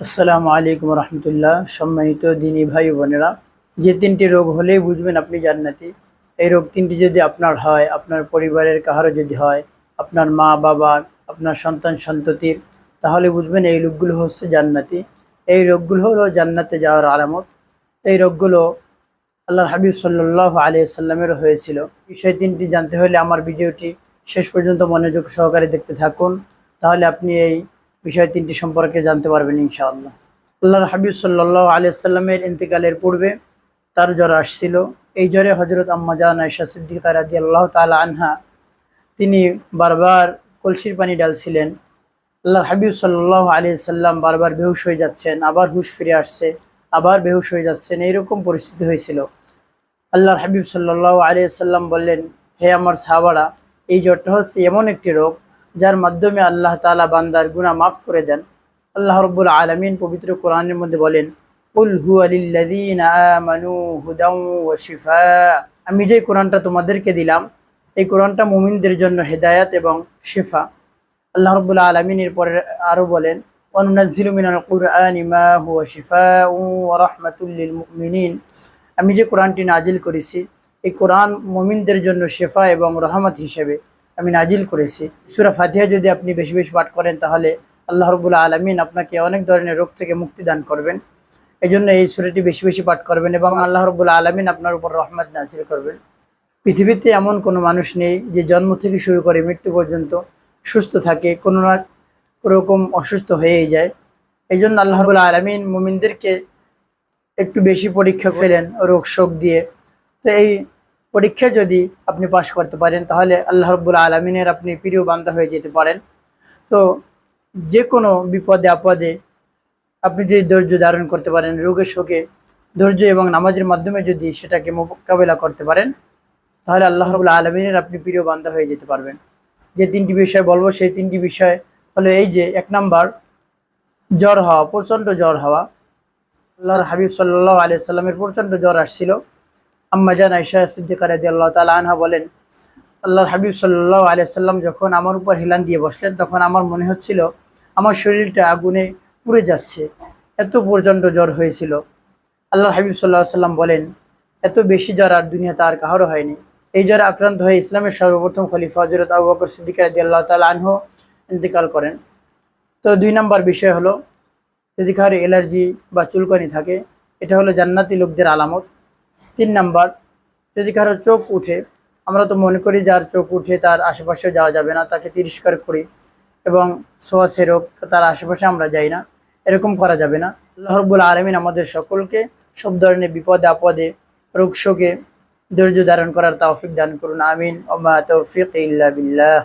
আসসালামু আলাইকুম রহমতুল্লাহ। সম্মানিত দিনী ভাই বোনেরা, যে তিনটি রোগ হলেই বুঝবেন আপনি জান্নাতি। এই রোগ তিনটি যদি আপনার হয়, আপনার পরিবারের কাহারও যদি হয়, আপনার মা বাবার আপনার সন্তান, সন্ততির, তাহলে বুঝবেন এই রোগগুলো হচ্ছে জান্নাতি। এই রোগগুলো হলো জান্নাতে যাওয়ার আলামত। এই রোগগুলো আল্লাহর হাবিব সাল্লাহ আলিয়া সাল্লামেরও হয়েছিল। বিষয় তিনটি জানতে হলে আমার ভিডিওটি শেষ পর্যন্ত মনোযোগ সহকারে দেখতে থাকুন। তাহলে আপনি এই বিষয় তিনটি সম্পর্কে জানতে পারবেন ইনশাআল্লাহ। আল্লাহর হাবিব সাল্লাহ আলিয়া সাল্লামের ইন্তেকালের পূর্বে তার জ্বর আসছিল। এই জ্বরে হজরত আম্মা জান আয়সা সিদ্দিকা রাজি আল্লাহ তালা আনহা তিনি বারবার কলসির পানি ডালছিলেন আল্লাহর হাবিব সাল্লাহ আলী সাল্লাম বারবার বেহুশ হয়ে যাচ্ছেন, আবার হুশ ফিরে আসছে, আবার বেহুশ হয়ে যাচ্ছেন, এইরকম পরিস্থিতি হয়েছিল। আল্লাহর হাবিব সাল্লাহ আলী সাল্লাম বললেন, হে আমার সাহাবারা, এই জ্বরটা হচ্ছে এমন একটি রোগ যার মাধ্যমে আল্লাহ তালা বান্দার গুণা মাফ করে দেন। আল্লাহ রব্বুল আলমিন পবিত্র কোরআনের মধ্যে বলেন, কুল হু হুদাও ওয়া শিফা আমি যে কোরআনটা তোমাদেরকে দিলাম, এই কোরআনটা মুমিনদের জন্য হেদায়াত এবং শিফা। আল্লাহ রব্বুল আলমিন এরপরে আরও বলেন অনুনাজিলু মিনাল কুরআনি মা শিফাউ ওয়া রাহমাতুল লিল আমি যে কোরআনটি নাজিল করেছি, এই কোরআন মুমিনদের জন্য শেফা এবং রহমত হিসেবে। আমি নাজিল করেছি। সুরা ফাতিহা যদি আপনি বেশি বেশি পাঠ করেন, তাহলে আল্লাহ রবুল্লা আলমিন আপনাকে অনেক ধরনের রোগ থেকে মুক্তি দান করবেন। এই জন্য এই সুরাটি বেশি বেশি পাঠ করবেন এবং আল্লাহ রবুল্লা আলমিন আপনার উপর রহমত নাজিল করবেন। পৃথিবীতে এমন কোনো মানুষ নেই যে জন্ম থেকে শুরু করে মৃত্যু পর্যন্ত সুস্থ থাকে, কোনো না রকম অসুস্থ হয়েই যায়। এই জন্য আল্লাহ রবুল্লা আলমিন মুমিনদেরকে একটু বেশি পরীক্ষা ফেলেন রোগ শোক দিয়ে। তো এই পরীক্ষা যদি আপনি পাশ করতে পারেন, তাহলে আল্লাহ রব্বুল আলমিনের আপনি প্রিয় বান্দা হয়ে যেতে পারেন। তো যে কোনো বিপদে আপদে আপনি যদি ধৈর্য ধারণ করতে পারেন, রোগের শোকে ধৈর্য এবং নামাজের মাধ্যমে যদি সেটাকে মোকাবেলা করতে পারেন, তাহলে আল্লাহ রবুল্লা আলমিনের আপনি প্রিয় বান্দা হয়ে যেতে পারবেন। যে তিনটি বিষয় বলব, সেই তিনটি বিষয় হলো এই যে, এক নাম্বার, জ্বর হওয়া, প্রচণ্ড জ্বর হওয়া। আল্লাহর হাবিব সাল্লাহ আলিয়া সাল্লামের প্রচণ্ড জ্বর আসছিল। আম্মা জান আয়সা সিদ্দিকা রাদি আল্লাহ তালা আনহা বলেন, আল্লাহর হাবিব সাল্লাহ আলিয়া সাল্লাম যখন আমার উপর হিলান দিয়ে বসলেন, তখন আমার মনে হচ্ছিল আমার শরীরটা আগুনে পুড়ে যাচ্ছে, এত প্রচণ্ড জ্বর হয়েছিল। আল্লাহর হাবিব সাল্লাহ সাল্লাম বলেন, এত বেশি জ্বর আর দুনিয়াতে আর কাহারও হয়নি। এই জ্বরে আক্রান্ত হয়ে ইসলামের সর্বপ্রথম খলিফা হজরত আবু বকর সিদ্দিকা রাদি আল্লাহ তালা আনহ ইন্তেকাল করেন। তো দুই নম্বর বিষয় হলো, যদি কারও অ্যালার্জি বা চুলকানি থাকে, এটা হলো জান্নাতি লোকদের আলামত। তিন নাম্বার, যদি কারও চোখ উঠে, আমরা তো মনে করি যার চোখ উঠে তার আশেপাশে যাওয়া যাবে না, তাকে তিরস্কার করি এবং সোয়াশে রোগ তার আশেপাশে আমরা যাই না, এরকম করা যাবে না। আল্লাহ রব্বুল আলমিন আমাদের সকলকে সব ধরনের বিপদে আপদে, রোগ শোকে ধৈর্য ধারণ করার তৌফিক দান করুন, আমিন। ওমা তৌফিক ইল্লা বিল্লাহ।